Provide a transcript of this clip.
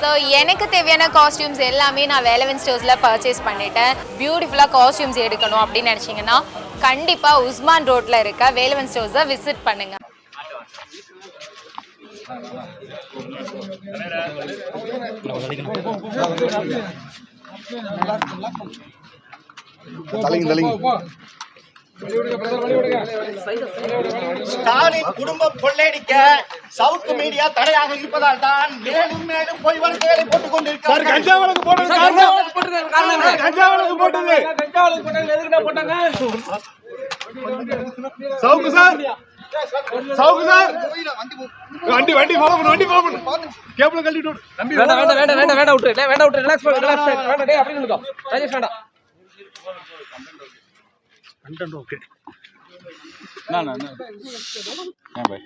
So எனக்கு தேவையான costumes எல்லாமே நான் வேலவன் ஸ்டோர்ஸில் பர்ச்சேஸ் பண்ணிட்டேன். பியூட்டிஃபுல்லாக காஸ்டியூம்ஸ் எடுக்கணும் அப்படின்னு நினச்சிங்கன்னா கண்டிப்பாக உஸ்மான் ரோட்டில் இருக்க வேலவன் ஸ்டோர்ஸை விசிட் பண்ணுங்க. தலைங்க தலைங்க. ஸ்டாலின் குடும்பம் கொள்ளையடிக்க சவுத் மீடியா தடையாக இருப்பதால் தான் மேலும் மேலும் பொய் வழக்குகளை போட்டுக் கொண்டிருக்கிறார் கஞ்சா வழக்கு போட்டது காரணம். கஞ்சா வழக்கு போட்டது. சவுக்கு சார். சவுக்கு சார். வண்டி வண்டி ஃபாலோ பண்ணு வண்டி ஃபாலோ பண்ணு. கேபிள் கழட்டி விடு. தம்பி வேண்டாம் வேண்டாம் வேண்டாம் வேண்டாம் வேண்டாம் விட்டுரு. வேண்டாம் விட்டுரு. ரிலாக்ஸ் பண்ணு ரிலாக்ஸ் பண்ணு வேண்டாம் டேய் அப்படி நில்லுங்க ராஜேஷ் வேண்டாம். కంటెంట్ ఓకే నా నా నా బాయ్